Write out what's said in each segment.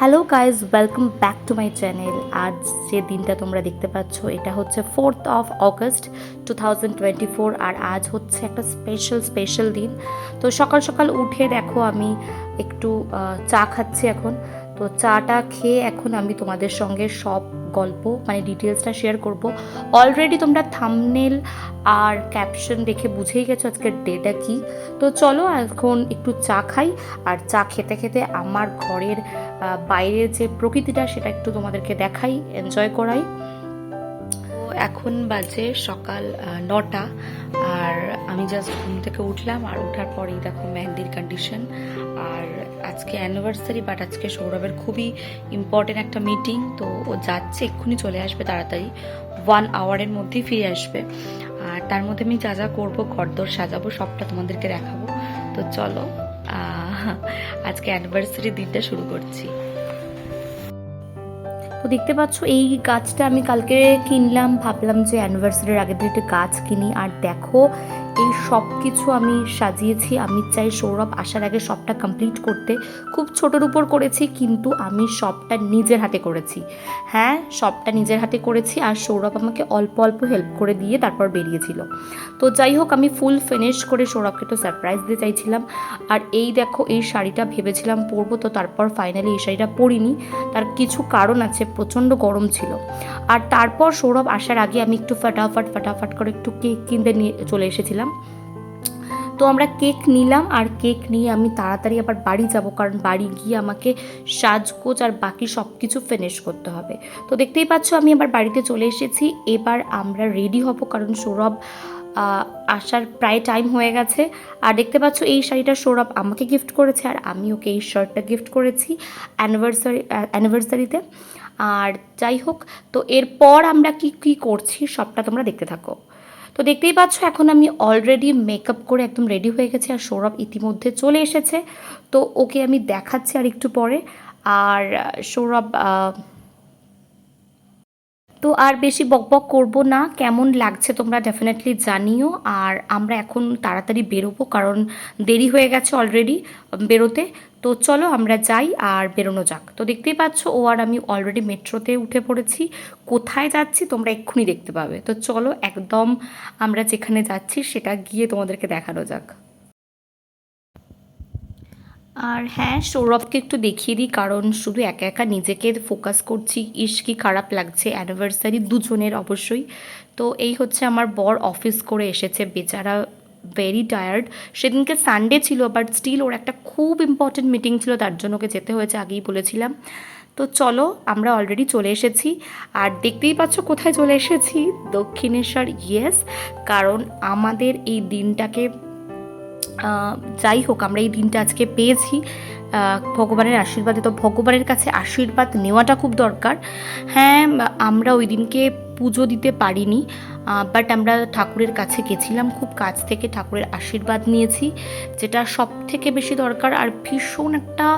Hello guys welcome back to my channel আজ যে দিনটা তোমরা দেখতে পাচ্ছ, এটা হচ্ছে ফোর্থ অফ অগস্ট টু আর আজ হচ্ছে একটা স্পেশাল স্পেশাল দিন। তো সকাল সকাল উঠে দেখো আমি একটু চা খাচ্ছি এখন। তো চাটা খেয়ে এখন আমি তোমাদের সঙ্গে সব গল্প মানে ডিটেলসটা শেয়ার করব। অলরেডি তোমরা থামনেল আর ক্যাপশন দেখে বুঝেই গেছো আজকের ডেটা কি। তো চলো এখন একটু চা খাই। আর চা খেতে খেতে আমার ঘরের বাইরের যে প্রকৃতিটা, সেটা একটু তোমাদেরকে দেখাই এনজয় করাই। এখন বাজে সকাল নটা, আর আমি জাস্ট ঘুম থেকে উঠলাম, আর ওঠার পরেই দেখো মেহেন্দির কন্ডিশন আর আজকে অ্যানিভার্সারি বাট আজকে সৌরভের খুবই ইম্পর্টেন্ট একটা মিটিং তো ও যাচ্ছে, এক্ষুনি চলে আসবে তাড়াতাড়ি। ওয়ান আওয়ারের মধ্যেই ফিরে আসবে। আর তার মধ্যে আমি যা যা করব, ঘরদোর সাজাবো, সবটা তোমাদেরকে দেখাবো। তো চলো আজকে অ্যানিভার্সারি দিনটা শুরু করছি। তো দেখতে পাচ্ছ, এই গাছটা আমি কালকে কিনলাম, ভাবলাম যে অ্যানিভার্সারির আগে দিন একটা গাছ কিনি। আর দেখো এই সব কিছু আমি সাজিয়েছি। আমি চাই সৌরভ আসার আগে সবটা কমপ্লিট করতে। খুব ছোটোর উপর করেছি, কিন্তু আমি সবটা নিজের হাতে করেছি। হ্যাঁ সবটা নিজের হাতে করেছি আর সৌরভ আমাকে অল্প অল্প হেল্প করে দিয়ে তারপর বেরিয়েছিল তো যাই হোক, আমি ফুল ফিনিশ করে সৌরভকে একটু সারপ্রাইজ দিতে চাইছিলাম। আর এই দেখো, এই শাড়িটা ভেবেছিলাম পরবো, তো তারপর ফাইনালি এই শাড়িটা পরিনি। তার কিছু কারণ আছে, প্রচণ্ড গরম ছিল। আর তারপর সৌরভ আসার আগে আমি একটু ফাটাফাট ফাটাফাট করে একটু কেক কিনতে নিয়ে চলে এসেছিলাম। তো আমরা কেক নিলাম আর কেক নিয়ে আমি তাড়াতাড়ি আবার বাড়ি যাব, কারণ বাড়ি গিয়ে আমাকে সাজগোজ আর বাকি সব কিছু ফিনিশ করতে হবে। তো দেখতেই পাচ্ছ আমি আবার বাড়িতে চলে এসেছি। এবার আমরা রেডি হব, কারণ সৌরভ আসার প্রায় টাইম হয়ে গেছে। আর দেখতে পাচ্ছ এই শাড়িটা সৌরভ আমাকে গিফট করেছে আর আমি ওকে এই শার্টটা গিফট করেছি অ্যানিভার্সারি অ্যানিভার্সারিতে আর যাই হোক, তো এরপর আমরা কি কি করছি সবটা তোমরা দেখতে থাকো। তো দেখতেই পাচ্ছ, এখন আমি অলরেডি মেকআপ করে একদম রেডি হয়ে গেছি আর সৌরভ ইতিমধ্যে চলে এসেছে। তো ওকে আমি দেখাচ্ছি আর একটু পরে। আর সৌরভ তো আর বেশি বকবক করব না। কেমন লাগছে তোমরা ডেফিনেটলি জানিও। আর আমরা এখন তাড়াতাড়ি বেরোবো, কারণ দেরি হয়ে গেছে অলরেডি বেরোতে। তো চলো আমরা যাই আর বেরোনো যাক। তো দেখতেই পাচ্ছ, ও আর আমি অলরেডি মেট্রোতে উঠে পড়েছি। কোথায় যাচ্ছি তোমরা এক্ষুনি দেখতে পাবে। তো চলো একদম আমরা যেখানে যাচ্ছি সেটা গিয়ে তোমাদেরকে দেখানো যাক। আর হ্যাঁ সৌরভকে একটু দেখিয়ে দিই, কারণ শুধু একা একা নিজেকে ফোকাস করছি। ইস, কি খারাপ লাগছে অ্যানিভার্সারি দুজনের অবশ্যই। তো এই হচ্ছে আমার বর অফিস করে এসেছে, বেচারা ভেরি টায়ার্ড সেদিনকে সানডে ছিল বাট স্টিল ওর একটা খুব ইম্পর্টেন্ট মিটিং ছিল, তার জন্য ওকে যেতে হয়েছে আগেই বলেছিলাম। তো চলো, আমরা অলরেডি চলে এসেছি। আর দেখতেই পাচ্ছ কোথায় চলে এসেছি? দক্ষিণেশ্বর ইয়েস কারণ আমাদের এই দিনটাকে যাই হোক, আমরা এই দিনটা আজকে পেয়েছি। ভগবানের আশীর্বাদে, তো ভগবানের কাছে আশীর্বাদ নেওয়াটা খুব দরকার। হ্যাঁ আমরা ওই দিনকে পুজো দিতে পারিনি বাট আমরা ঠাকুরের কাছে গেছিলাম, খুব কাছ থেকে ঠাকুরের আশীর্বাদ নিয়েছি, যেটা সব থেকে বেশি দরকার। আর ভীষণ একটা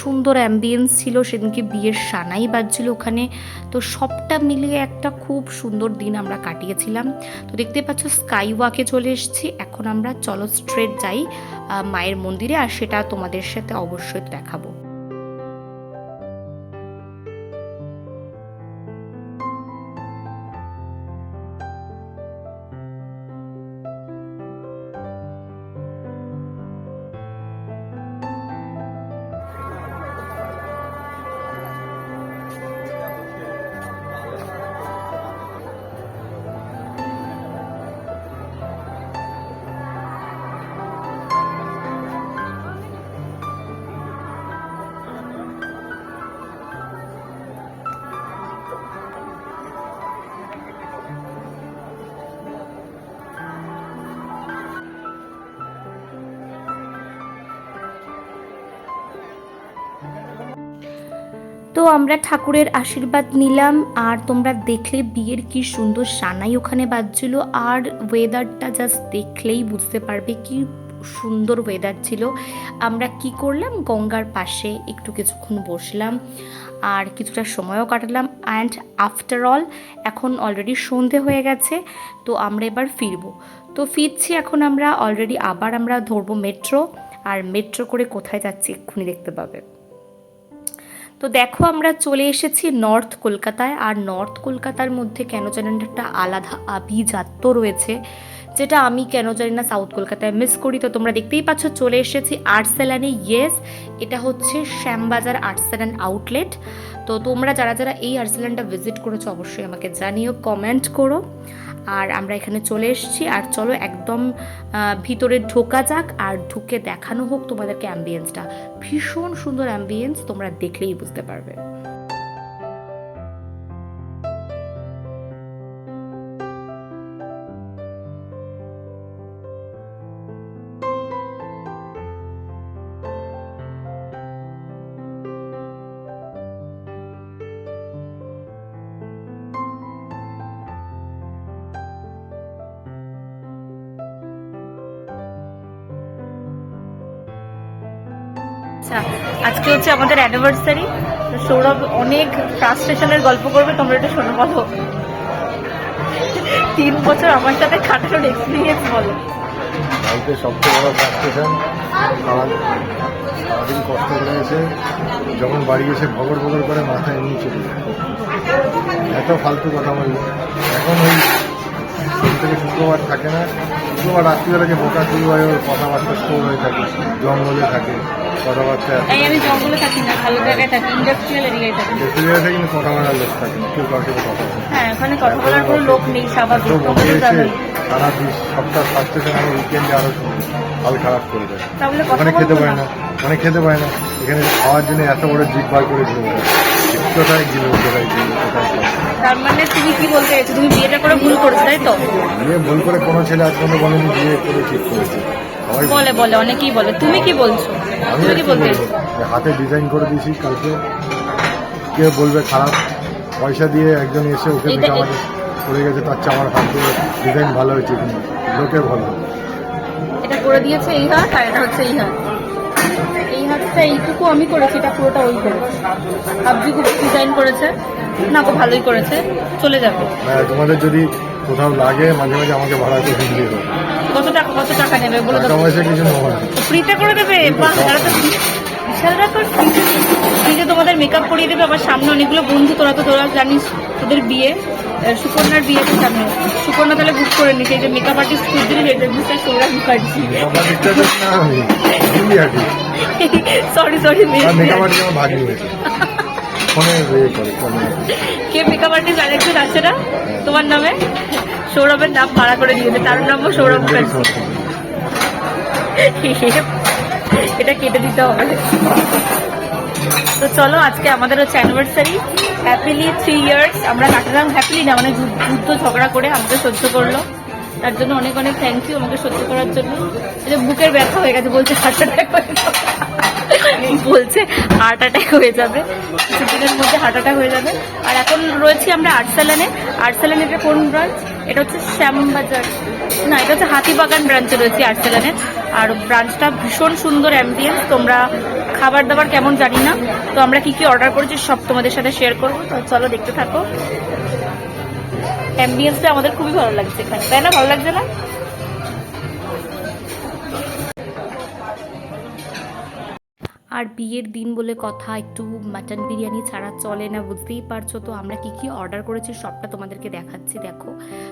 সুন্দর অ্যাম্বিয়েন্স ছিল, সেদিনকে বিয়ের সানাই বাজছিল ওখানে। তো সবটা মিলিয়ে একটা খুব সুন্দর দিন আমরা কাটিয়েছিলাম। তো দেখতে পাচ্ছ স্কাই ওয়াকে চলে এসেছি। এখন আমরা চলো স্ট্রেট যাই মায়ের মন্দিরে, আর সেটা তোমাদের সাথে অবশ্যই দেখাবো। তো আমরা ঠাকুরের আশীর্বাদ নিলাম, আর তোমরা দেখলে বিয়ের কি সুন্দর সানাই ওখানে বাজছিল, আর ওয়েদারটা জাস্ট দেখলেই বুঝতে পারবে কি সুন্দর ওয়েদার ছিল। আমরা কি করলাম? গঙ্গার পাশে একটু কিছুক্ষণ বসলাম, আর কিছুটা সময়ও কাটালাম অ্যান্ড আফটার অল এখন অলরেডি সন্ধে হয়ে গেছে, তো আমরা এবার ফিরবো। তো ফিরছি, এখন আমরা অলরেডি আবার আমরা ধরবো মেট্রো আর মেট্রো করে কোথায় যাচ্ছি এক্ষুনি দেখতে পাবে। তো দেখো আমরা চলে এসেছি নর্থ কলকাতায়। আর নর্থ কলকাতার মধ্যে কেন জানেন একটা আলাদা আভিজাত্য রয়েছে, যেটা আমি কেন জানি না সাউথ কলকাতায় মিস করি। তো তোমরা দেখতেই পাচ্ছ চলে এসেছি আর্টসেলানে ইয়েস এটা হচ্ছে শ্যামবাজার আর্টসেলান আউটলেট তো তোমরা যারা যারা এই আর্টসেলানটা ভিজিট করেছ, অবশ্যই আমাকে জানিও কমেন্ট করো। আর আমরা এখানে চলে এসেছি। আর চলো একদম ভিতরে ঢোকা যাক আর ঢুকে দেখানো হোক তোমাদেরকে অ্যাম্বিয়েন্সটা ভীষণ সুন্দর অ্যাম্বিয়েন্স তোমরা দেখলেই বুঝতে পারবে। আচ্ছা আজকে হচ্ছে আমাদের অ্যানিভার্সারি সৌরভ অনেক ফ্রাস্ট্রেশনের গল্প করবে, তোমরা একটু শোনো, বলো। তিন বছর আমার সাথে কাটানোর এক্সপিরিয়েন্স বলো। লাইফে সবচেয়ে বড় ফ্রাস্ট্রেশন সারা সারাদিন কষ্ট করে এসে যখন বাড়ি এসে ভগর ভগর করে মাথায় এমনি চলে। এত ফালতু কথা বলল এখন ওই সোম থেকে শুক্রবার থাকে না, শুক্রবার রাত্রিবেলা যে বোকা শুরু হয় ওর কথাবার্তা স্টোর হয়ে থাকে, জঙ্গলে থাকে কথাবার্তা এত আমি জঙ্গলে থাকি না ভালো জায়গায় থাকি ইন্ডাস্ট্রিয়াল এরিয়ায় থাকি। বেশি কিন্তু কথা বলার লোক থাকে না কেউ কাউকে কথা বলে হ্যাঁ ওখানে কথা বলার কোনো লোক নেই স্বাভাবিক বকে তোমরা তো এসে জানোই। সারা দিন সপ্তাহ ফ্রাস্ট্রেশন আমার উইকেন্ডে আরও হাল খারাপ করে দেয়। ওখানে খেতে পারে না। ওখানে খেতে পারে না। এখানে খাওয়ার জন্য এত বড় জিপ বার করে দিল কোথায় গেল কোথায় গেল? তার মানে তুমি কি বলতে চাইছো? তুমি বিয়েটা করে ভুল করেছ তাই তো? বিয়ে ভুল করে কোনো ছেলে আজ পর্যন্ত বলেনি বিয়ে করে ঠিক করেছে। বলে বলে অনেকেই বলে। তুমি কি বলছো? তুমি কি বলতে হাতে ডিজাইন করে দিয়েছি কালকে। কে বলবে খারাপ? পয়সা দিয়ে একজন এসে ওকে আমাকে পড়ে গেছে তার চেয়ে আমার হাত ডিজাইন ভালো হয়েছে কিন্তু লোকের ভালো। এটা করে দিয়েছে এই হাত আর এটা হচ্ছে এই হাত। এই হাতটা এইটুকু আমি করেছি এটা পুরোটা ওই করেছে। আবজি খুব ডিজাইন করেছে। না গো ভালোই করেছে। চলে যাবে। হ্যাঁ তোমাদের যদি কোথাও লাগে মাঝে মাঝে আমাকে ভাড়া করে দিয়ে কত টাকা কত টাকা নেবে? বলে নেব ফ্রিতে করে দেবে? বাহ তারা তো বিশাল ব্যাপার। ফ্রিতে তোমাদের মেকআপ করিয়ে দেবে আমার সামনে অনেকগুলো বন্ধু তোরা তো তোরা জানিস তোদের বিয়ে। সুকন্যার বিয়েতে সামনে। সুকন্যা তাহলে বুক করে নিচ্ছে এই যে মেকআপ আর্টিস্ট রেটে দিচ্ছে Sourav Mukherjee. Sorry sorry makeup artist আমার ভাগ্নি ফোনে ইয়ে করে কে। মেকআপ আর্টিস্ট আরেকজন আছে না? তোমার নামে? সৌরভের নাম ভাড়া করে দিয়েছে। তার নামও সৌরভ এটা কেটে দিতে হবে। তো চলো আজকে আমাদের হচ্ছে অ্যানিভার্সারি হ্যাপিলি থ্রি ইয়ার্স আমরা কাটালাম হ্যাপিলি না মানে যুদ্ধ ঝগড়া করে আমাকে সহ্য করল। তার জন্য অনেক অনেক থ্যাংক ইউ আমাকে সহ্য করার জন্য। বুকের ব্যথা হয়ে গেছে বলছে যাবে বলছে হার্ট অ্যাটাক হয়ে যাবে। কিছুদিনের মধ্যে হার্ট অ্যাটাক হয়ে যাবে। আর এখন রয়েছি আমরা আর্টসালানে আর্টসালানে এটা কোন ব্রাঞ্চ এটা হচ্ছে শ্যামবাজার। না, এটা হচ্ছে হাতিবাগান ব্রাঞ্চে রয়েছে আর্টসালানে আর ব্রাঞ্চটা ভীষণ সুন্দর অ্যাম্বিয়েন্স তোমরা খাবার দাবার কেমন জানি না। তো আমরা কি কি অর্ডার করেছি সব তোমাদের সাথে শেয়ার করব। তো চলো দেখতে থাকো। অ্যাম্বিয়েন্সটা আমাদের খুবই ভালো লাগছে এখানে। তাই না? ভালো লাগছে না? আর বিয়ের দিন বলে কথা, একটু মাটন বিরিয়ানি ছাড়া চলে না, বুঝতেই পারছ? তো আমরা কি কি অর্ডার করেছি সবটা তোমাদেরকে দেখাচ্ছি, দেখো।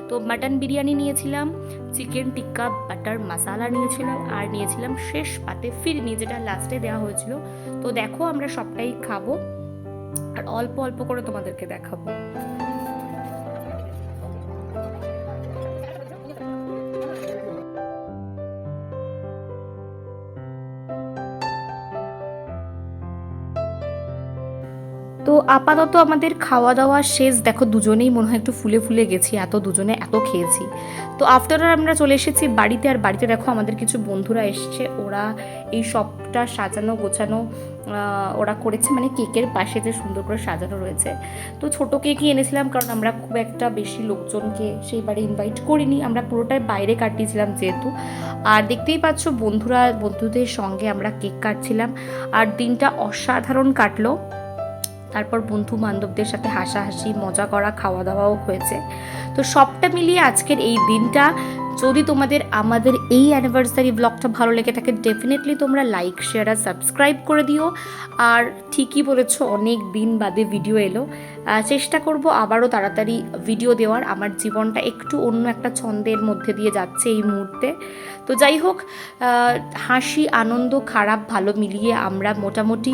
তো মাটন বিরিয়ানি নিয়েছিলাম চিকেন টিক্কা বাটার মশালা নিয়েছিলাম, আর নিয়েছিলাম শেষ পাতে ফিরনি যেটা লাস্টে দেওয়া হয়েছিল। তো দেখো আমরা সবটাই খাব, আর অল্প অল্প করে তোমাদেরকে দেখাবো। তো আপাতত আমাদের খাওয়া দাওয়া শেষ। দেখো, দুজনেই মনে হয় একটু ফুলে ফুলে গেছি, এত দুজনে এত খেয়েছি। তো আফটার আমরা চলে এসেছি বাড়িতে, আর বাড়িতে দেখো আমাদের কিছু বন্ধুরা এসছে। ওরা এই সবটা সাজানো, গোছানো ওরা করেছে মানে কেকের পাশে যে সুন্দর করে সাজানো রয়েছে। তো ছোট কেকই এনেছিলাম, কারণ আমরা খুব একটা বেশি লোকজনকে সেই বাড়ি ইনভাইট করিনি। আমরা পুরোটাই বাইরে কাটিয়েছিলাম যেহেতু। আর দেখতেই পাচ্ছ বন্ধুরা, বন্ধুদের সঙ্গে আমরা কেক কাটছিলাম। আর দিনটা অসাধারণ কাটলো। তারপর বন্ধু বান্ধবদের সাথে হাসাহাসি, মজা করা খাওয়া দাওয়াও হয়েছে। তো সবটা মিলিয়ে আজকের এই দিনটা যদি তোমাদের আমাদের এই অ্যানিভার্সারি ব্লগটা ভালো লেগে থাকে ডেফিনেটলি তোমরা লাইক শেয়ার আর সাবস্ক্রাইব করে দিও। আর ঠিকই বলেছ, অনেক দিন বাদে ভিডিও এলো। চেষ্টা করব আবারও তাড়াতাড়ি ভিডিও দেওয়ার। আমার জীবনটা একটু অন্য একটা ছন্দের মধ্যে দিয়ে যাচ্ছে এই মুহূর্তে। তো যাই হোক হাসি, আনন্দ, খারাপ, ভালো মিলিয়ে আমরা মোটামুটি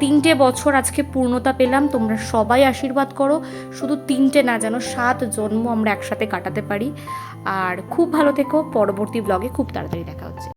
তিনটে বছর আজকে পূর্ণতা পেলাম। তোমরা সবাই আশীর্বাদ করো। শুধু তিনটে না, যেন সাত জন্ম আমরা একসাথে কাটাতে পারি। আর খুব ভালো থেকো পরবর্তী ব্লগে খুব তাড়াতাড়ি দেখা হচ্ছে।